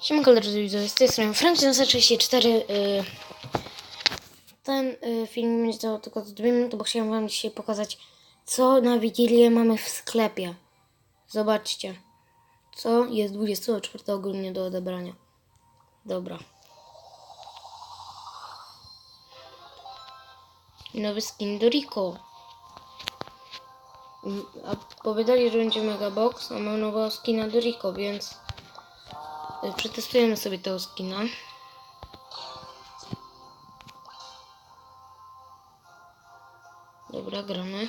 Siemanko drodzy widzowie, z tej strony Franciszek64 yy, Ten yy, film będzie trwał tylko 2 minuty, bo chciałem wam dzisiaj pokazać co na Wigilię mamy w sklepie. Zobaczcie, co jest 24 grudnia do odebrania. Dobra. Nowy skin do Rico. Mm, A powiedzieli, że będzie mega box, a mam nowego skina do Rico, więc przetestujemy sobie tego skina. Dobra, gramy.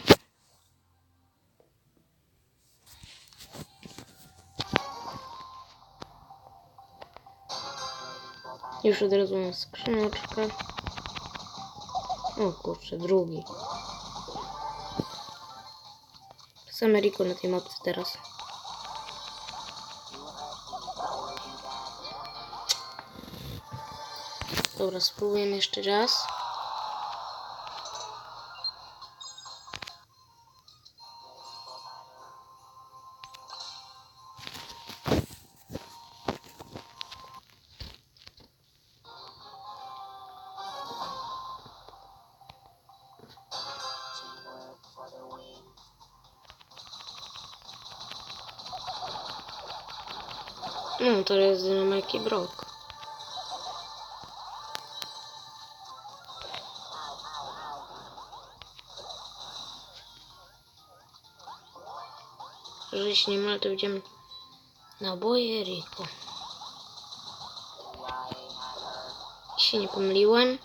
Już od razu mam skrzyneczkę. O kurczę, drugi. Z Ameryką na tej mapce teraz. Dobra, spróbujemy jeszcze raz. No, to jest Dynamite Brock. Jeżeli się nie mylę, to będziemy naboje Rico. Się nie pomyliłem.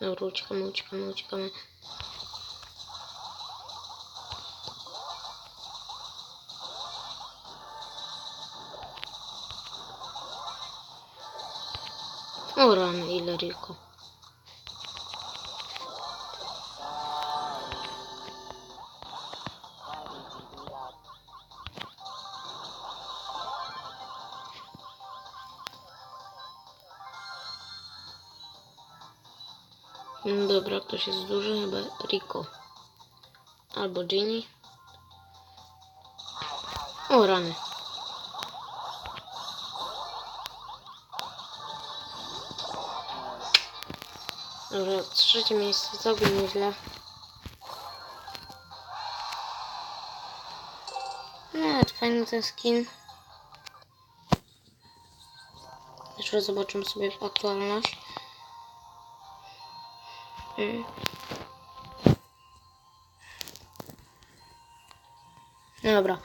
Dobra, uciekamy, uciekamy, uciekamy. O rany, ile Rico. Mm, Dobra, ktoś jest duży, chyba Rico. Albo Ginny. O rany. Dobra, trzecie miejsce całkiem nieźle. To fajny ten skin. Jeszcze zobaczymy sobie aktualność. No dobra.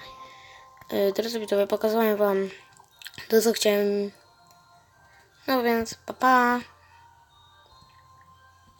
Y, Teraz sobie to pokazałem wam to, co chciałem. No więc, pa pa.